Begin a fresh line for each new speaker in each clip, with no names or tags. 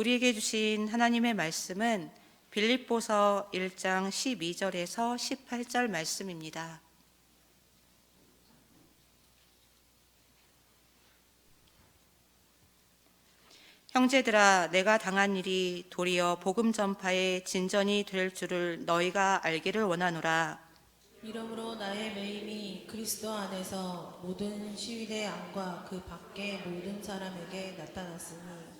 우리에게 주신 하나님의 말씀은 빌립보서 1장 12절에서 18절 말씀입니다. 형제들아 내가 당한 일이 도리어 복음 전파의 진전이 될 줄을 너희가 알기를 원하노라
이러므로 나의 매임이 그리스도 안에서 모든 시위대 안과 그 밖의 모든 사람에게 나타났으니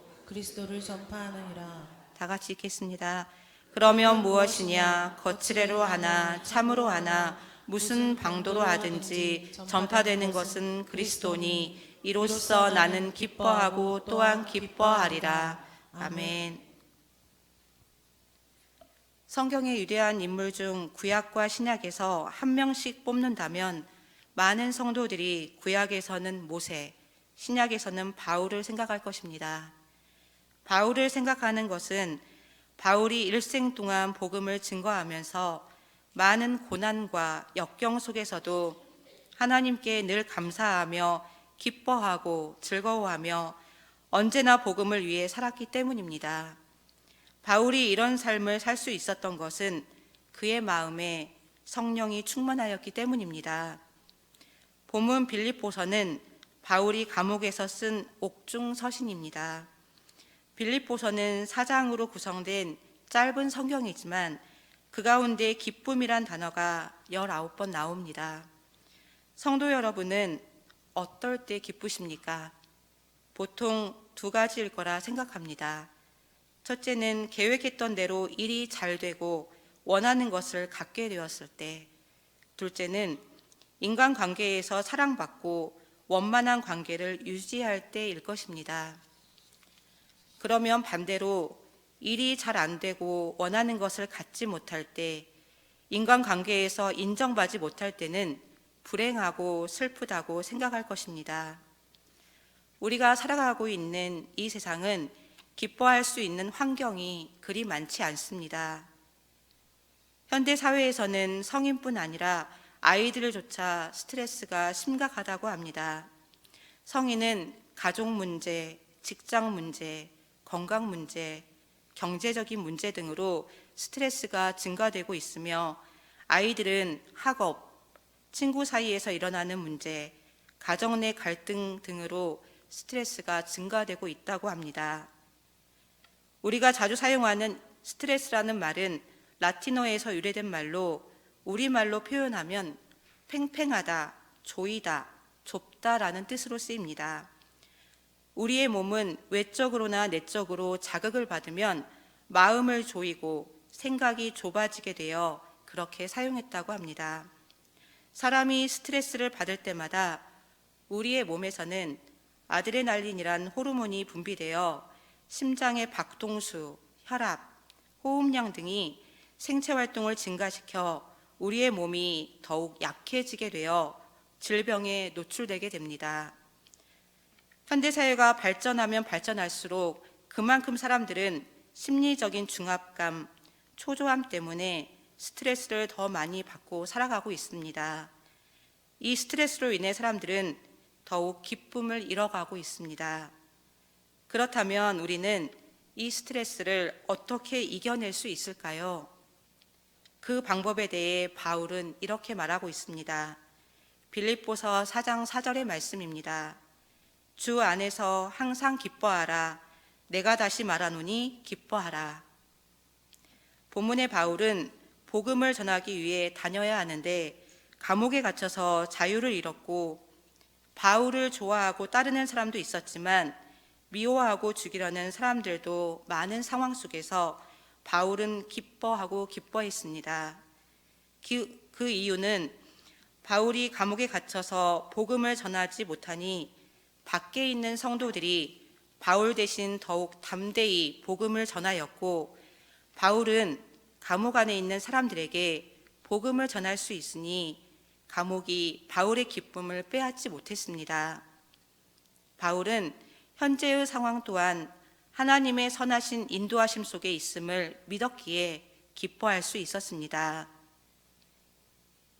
그리스도를 전파하느니라
다 같이 읽겠습니다. 그러면 무엇이냐 거칠애로 하나 참으로 하나 무슨 방도로 하든지 전파되는 것은 그리스도니 이로써 나는 기뻐하고 또한 기뻐하리라. 아멘. 성경의 유대한 인물 중 구약과 신약에서 한 명씩 뽑는다면 많은 성도들이 구약에서는 모세, 신약에서는 바울을 생각할 것입니다. 바울을 생각하는 것은 바울이 일생 동안 복음을 증거하면서 많은 고난과 역경 속에서도 하나님께 늘 감사하며 기뻐하고 즐거워하며 언제나 복음을 위해 살았기 때문입니다. 바울이 이런 삶을 살 수 있었던 것은 그의 마음에 성령이 충만하였기 때문입니다. 본문 빌립보서는 바울이 감옥에서 쓴 옥중 서신입니다. 빌립보서는 사장으로 구성된 짧은 성경이지만 그 가운데 기쁨이란 단어가 19번 나옵니다. 성도 여러분은 어떨 때 기쁘십니까? 보통 두 가지일 거라 생각합니다. 첫째는 계획했던 대로 일이 잘 되고 원하는 것을 갖게 되었을 때, 둘째는 인간 관계에서 사랑받고 원만한 관계를 유지할 때일 것입니다. 그러면 반대로 일이 잘 안 되고 원하는 것을 갖지 못할 때, 인간 관계에서 인정받지 못할 때는 불행하고 슬프다고 생각할 것입니다. 우리가 살아가고 있는 이 세상은 기뻐할 수 있는 환경이 그리 많지 않습니다. 현대 사회에서는 성인뿐 아니라 아이들조차 스트레스가 심각하다고 합니다. 성인은 가족 문제, 직장 문제, 건강 문제, 경제적인 문제 등으로 스트레스가 증가되고 있으며 아이들은 학업, 친구 사이에서 일어나는 문제, 가정 내 갈등 등으로 스트레스가 증가되고 있다고 합니다. 우리가 자주 사용하는 스트레스라는 말은 라틴어에서 유래된 말로 우리말로 표현하면 팽팽하다, 조이다, 좁다라는 뜻으로 쓰입니다. 우리의 몸은 외적으로나 내적으로 자극을 받으면 마음을 조이고 생각이 좁아지게 되어 그렇게 사용했다고 합니다. 사람이 스트레스를 받을 때마다 우리의 몸에서는 아드레날린이란 호르몬이 분비되어 심장의 박동수, 혈압, 호흡량 등이 생체 활동을 증가시켜 우리의 몸이 더욱 약해지게 되어 질병에 노출되게 됩니다. 현대 사회가 발전하면 발전할수록 그만큼 사람들은 심리적인 중압감, 초조함 때문에 스트레스를 더 많이 받고 살아가고 있습니다. 이 스트레스로 인해 사람들은 더욱 기쁨을 잃어가고 있습니다. 그렇다면 우리는 이 스트레스를 어떻게 이겨낼 수 있을까요? 그 방법에 대해 바울은 이렇게 말하고 있습니다. 빌립보서 4장 4절의 말씀입니다. 주 안에서 항상 기뻐하라. 내가 다시 말하노니 기뻐하라. 본문의 바울은 복음을 전하기 위해 다녀야 하는데 감옥에 갇혀서 자유를 잃었고 바울을 좋아하고 따르는 사람도 있었지만 미워하고 죽이려는 사람들도 많은 상황 속에서 바울은 기뻐하고 기뻐했습니다. 그, 그 이유는 바울이 감옥에 갇혀서 복음을 전하지 못하니 밖에 있는 성도들이 바울 대신 더욱 담대히 복음을 전하였고 바울은 감옥 안에 있는 사람들에게 복음을 전할 수 있으니 감옥이 바울의 기쁨을 빼앗지 못했습니다. 바울은 현재의 상황 또한 하나님의 선하신 인도하심 속에 있음을 믿었기에 기뻐할 수 있었습니다.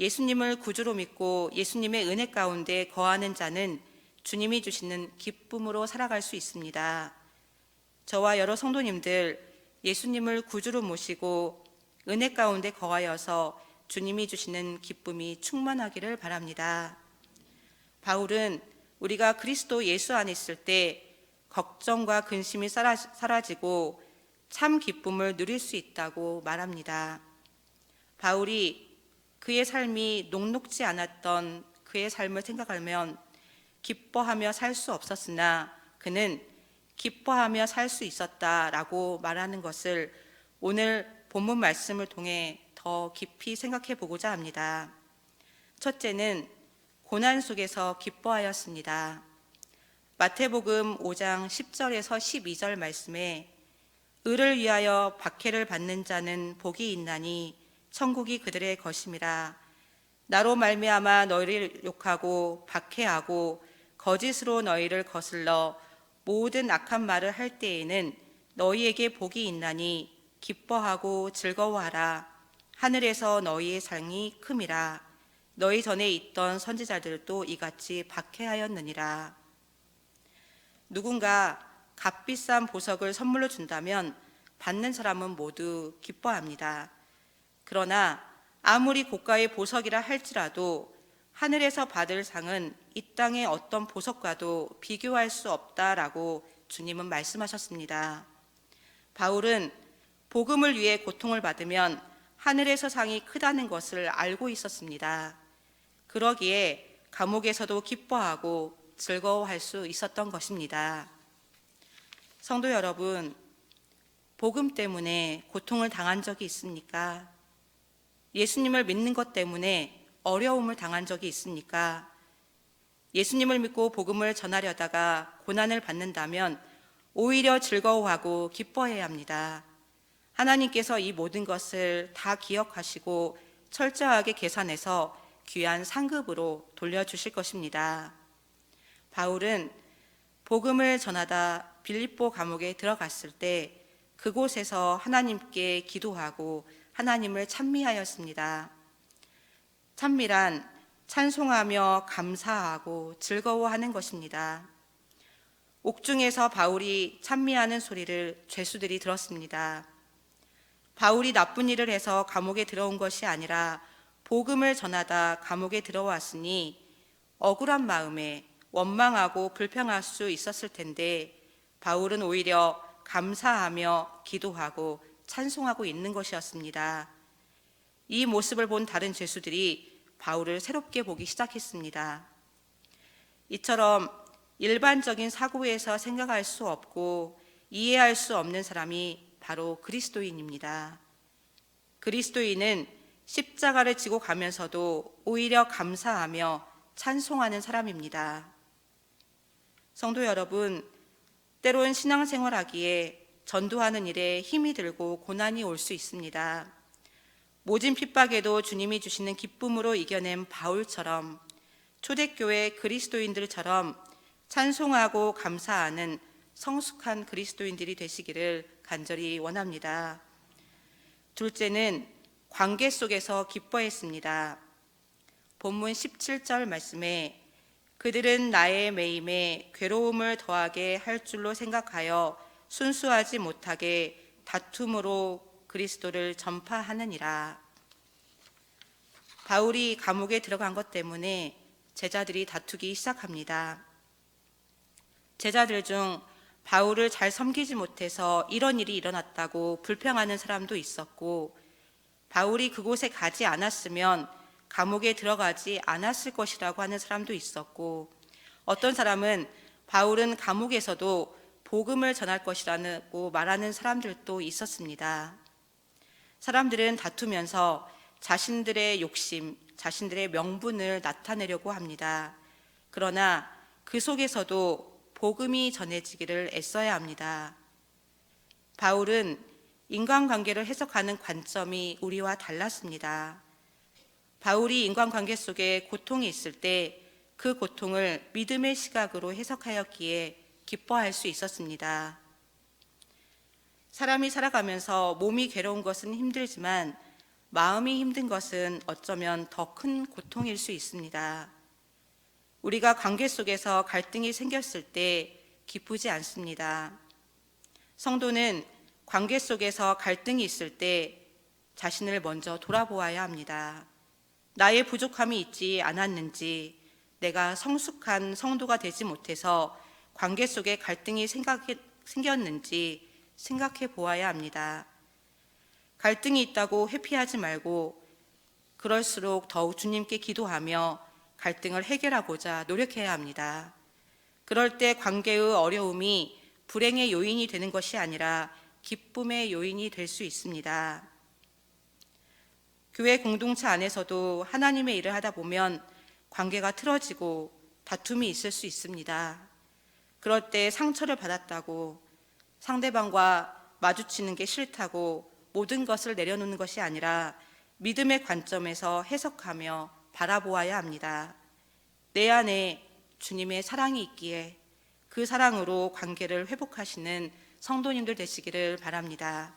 예수님을 구주로 믿고 예수님의 은혜 가운데 거하는 자는 주님이 주시는 기쁨으로 살아갈 수 있습니다. 저와 여러 성도님들 예수님을 구주로 모시고 은혜 가운데 거하여서 주님이 주시는 기쁨이 충만하기를 바랍니다. 바울은 우리가 그리스도 예수 안에 있을 때 걱정과 근심이 사라- 사라지고 참 기쁨을 누릴 수 있다고 말합니다. 바울이 그의 삶이 녹록지 않았던 그의 삶을 생각하면 기뻐하며 살 수 없었으나 그는 기뻐하며 살 수 있었다라고 말하는 것을 오늘 본문 말씀을 통해 더 깊이 생각해 보고자 합니다. 첫째는 고난 속에서 기뻐하였습니다. 마태복음 5장 10절에서 12절 말씀에 의를 위하여 박해를 받는 자는 복이 있나니 천국이 그들의 것임이라 나로 말미암아 너희를 욕하고 박해하고 거짓으로 너희를 거슬러 모든 악한 말을 할 때에는 너희에게 복이 있나니 기뻐하고 즐거워하라. 하늘에서 너희의 상이 큼이라. 너희 전에 있던 선지자들도 이같이 박해하였느니라. 누군가 값비싼 보석을 선물로 준다면 받는 사람은 모두 기뻐합니다. 그러나 아무리 고가의 보석이라 할지라도 하늘에서 받을 상은 이 땅의 어떤 보석과도 비교할 수 없다라고 주님은 말씀하셨습니다. 바울은 복음을 위해 고통을 받으면 하늘에서 상이 크다는 것을 알고 있었습니다. 그러기에 감옥에서도 기뻐하고 즐거워할 수 있었던 것입니다. 성도 여러분, 복음 때문에 고통을 당한 적이 있습니까? 예수님을 믿는 것 때문에 어려움을 당한 적이 있습니까? 예수님을 믿고 복음을 전하려다가 고난을 받는다면 오히려 즐거워하고 기뻐해야 합니다. 하나님께서 이 모든 것을 다 기억하시고 철저하게 계산해서 귀한 상급으로 돌려주실 것입니다. 바울은 복음을 전하다 빌립보 감옥에 들어갔을 때 그곳에서 하나님께 기도하고 하나님을 찬미하였습니다. 찬미란 찬송하며 감사하고 즐거워하는 것입니다. 옥중에서 바울이 찬미하는 소리를 죄수들이 들었습니다. 바울이 나쁜 일을 해서 감옥에 들어온 것이 아니라 복음을 전하다 감옥에 들어왔으니 억울한 마음에 원망하고 불평할 수 있었을 텐데 바울은 오히려 감사하며 기도하고 찬송하고 있는 것이었습니다. 이 모습을 본 다른 죄수들이 바울을 새롭게 보기 시작했습니다. 이처럼 일반적인 사고에서 생각할 수 없고 이해할 수 없는 사람이 바로 그리스도인입니다. 그리스도인은 십자가를 지고 가면서도 오히려 감사하며 찬송하는 사람입니다. 성도 여러분, 때론 신앙생활하기에 전도하는 일에 힘이 들고 고난이 올 수 있습니다. 모진 핍박에도 주님이 주시는 기쁨으로 이겨낸 바울처럼 초대교회 그리스도인들처럼 찬송하고 감사하는 성숙한 그리스도인들이 되시기를 간절히 원합니다. 둘째는 관계 속에서 기뻐했습니다. 본문 17절 말씀에 그들은 나의 매임에 괴로움을 더하게 할 줄로 생각하여 순수하지 못하게 다툼으로 그리스도를 전파하느니라. 바울이 감옥에 들어간 것 때문에 제자들이 다투기 시작합니다. 제자들 중 바울을 잘 섬기지 못해서 이런 일이 일어났다고 불평하는 사람도 있었고, 바울이 그곳에 가지 않았으면 감옥에 들어가지 않았을 것이라고 하는 사람도 있었고, 어떤 사람은 바울은 감옥에서도 복음을 전할 것이라고 말하는 사람들도 있었습니다. 사람들은 다투면서 자신들의 욕심, 자신들의 명분을 나타내려고 합니다. 그러나 그 속에서도 복음이 전해지기를 애써야 합니다. 바울은 인간관계를 해석하는 관점이 우리와 달랐습니다. 바울이 인간관계 속에 고통이 있을 때 그 고통을 믿음의 시각으로 해석하였기에 기뻐할 수 있었습니다. 사람이 살아가면서 몸이 괴로운 것은 힘들지만 마음이 힘든 것은 어쩌면 더 큰 고통일 수 있습니다. 우리가 관계 속에서 갈등이 생겼을 때 기쁘지 않습니다. 성도는 관계 속에서 갈등이 있을 때 자신을 먼저 돌아보아야 합니다. 나의 부족함이 있지 않았는지, 내가 성숙한 성도가 되지 못해서 관계 속에 갈등이 생각해- 생겼는지 생각해 보아야 합니다. 갈등이 있다고 회피하지 말고 그럴수록 더욱 주님께 기도하며 갈등을 해결하고자 노력해야 합니다. 그럴 때 관계의 어려움이 불행의 요인이 되는 것이 아니라 기쁨의 요인이 될 수 있습니다. 교회 공동체 안에서도 하나님의 일을 하다 보면 관계가 틀어지고 다툼이 있을 수 있습니다. 그럴 때 상처를 받았다고 상대방과 마주치는 게 싫다고 모든 것을 내려놓는 것이 아니라 믿음의 관점에서 해석하며 바라보아야 합니다. 내 안에 주님의 사랑이 있기에 그 사랑으로 관계를 회복하시는 성도님들 되시기를 바랍니다.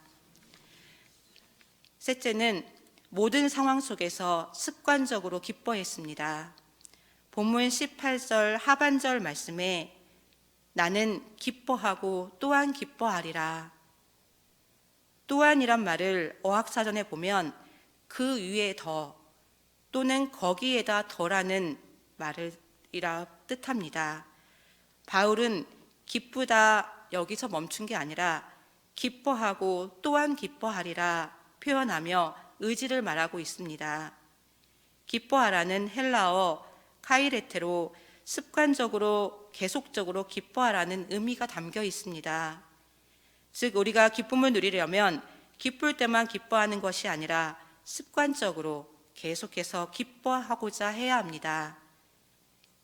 셋째는 모든 상황 속에서 습관적으로 기뻐했습니다. 본문 18절 하반절 말씀에 나는 기뻐하고 또한 기뻐하리라. 또한이란 말을 어학사전에 보면 그 위에 더 또는 거기에다 더라는 말이라 뜻합니다. 바울은 기쁘다 여기서 멈춘 게 아니라 기뻐하고 또한 기뻐하리라 표현하며 의지를 말하고 있습니다. 기뻐하라는 헬라어 카이레테로 습관적으로 계속적으로 기뻐하라는 의미가 담겨 있습니다. 즉 우리가 기쁨을 누리려면 기쁠 때만 기뻐하는 것이 아니라 습관적으로 계속해서 기뻐하고자 해야 합니다.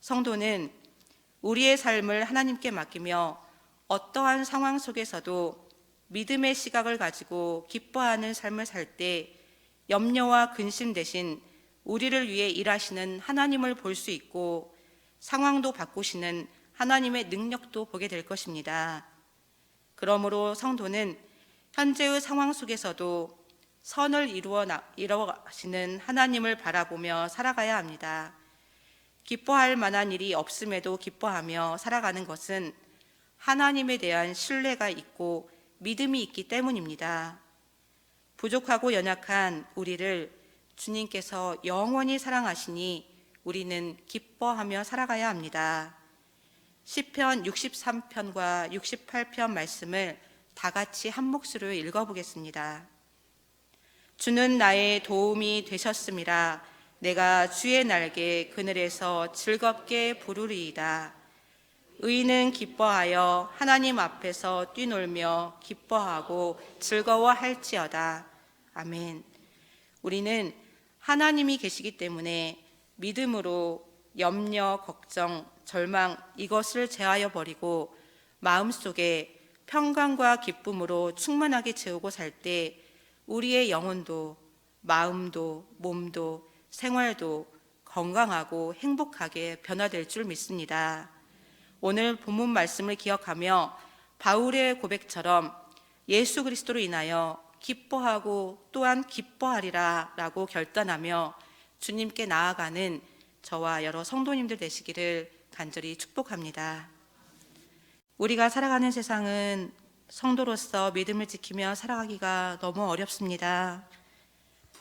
성도는 우리의 삶을 하나님께 맡기며 어떠한 상황 속에서도 믿음의 시각을 가지고 기뻐하는 삶을 살 때 염려와 근심 대신 우리를 위해 일하시는 하나님을 볼 수 있고 상황도 바꾸시는 하나님의 능력도 보게 될 것입니다. 그러므로 성도는 현재의 상황 속에서도 선을 이루어 나, 이루어가시는 하나님을 바라보며 살아가야 합니다. 기뻐할 만한 일이 없음에도 기뻐하며 살아가는 것은 하나님에 대한 신뢰가 있고 믿음이 있기 때문입니다. 부족하고 연약한 우리를 주님께서 영원히 사랑하시니 우리는 기뻐하며 살아가야 합니다. 시편 63편과 68편 말씀을 다 같이 한 목소리로 읽어보겠습니다. 주는 나의 도움이 되셨음이라 내가 주의 날개 그늘에서 즐겁게 부르리이다. 의인은 기뻐하여 하나님 앞에서 뛰놀며 기뻐하고 즐거워할지어다. 아멘. 우리는 하나님이 계시기 때문에 믿음으로 염려, 걱정, 절망 이것을 제하여 버리고 마음속에 평강과 기쁨으로 충만하게 채우고 살 때 우리의 영혼도 마음도 몸도 생활도 건강하고 행복하게 변화될 줄 믿습니다. 오늘 본문 말씀을 기억하며 바울의 고백처럼 예수 그리스도로 인하여 기뻐하고 또한 기뻐하리라 라고 결단하며 주님께 나아가는 저와 여러 성도님들 되시기를 간절히 축복합니다. 우리가 살아가는 세상은 성도로서 믿음을 지키며 살아가기가 너무 어렵습니다.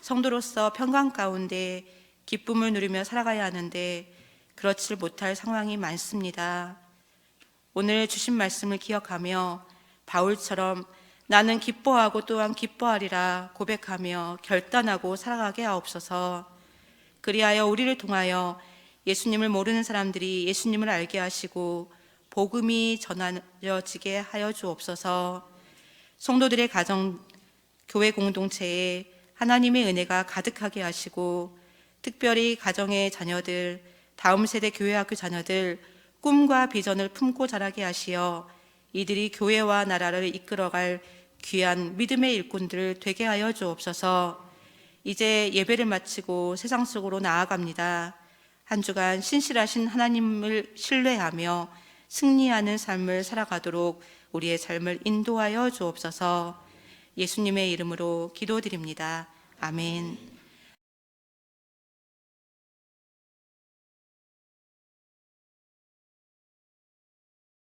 성도로서 평강 가운데 기쁨을 누리며 살아가야 하는데 그렇지 못할 상황이 많습니다. 오늘 주신 말씀을 기억하며 바울처럼 나는 기뻐하고 또한 기뻐하리라 고백하며 결단하고 살아가게 하옵소서. 그리하여 우리를 통하여 예수님을 모르는 사람들이 예수님을 알게 하시고 복음이 전하여지게 하여 주옵소서. 성도들의 가정 교회 공동체에 하나님의 은혜가 가득하게 하시고 특별히 가정의 자녀들 다음 세대 교회 학교 자녀들 꿈과 비전을 품고 자라게 하시어 이들이 교회와 나라를 이끌어갈 귀한 믿음의 일꾼들 되게 하여 주옵소서. 이제 예배를 마치고 세상 속으로 나아갑니다. 한 주간 신실하신 하나님을 신뢰하며 승리하는 삶을 살아가도록 우리의 삶을 인도하여 주옵소서. 예수님의 이름으로 기도드립니다. 아멘.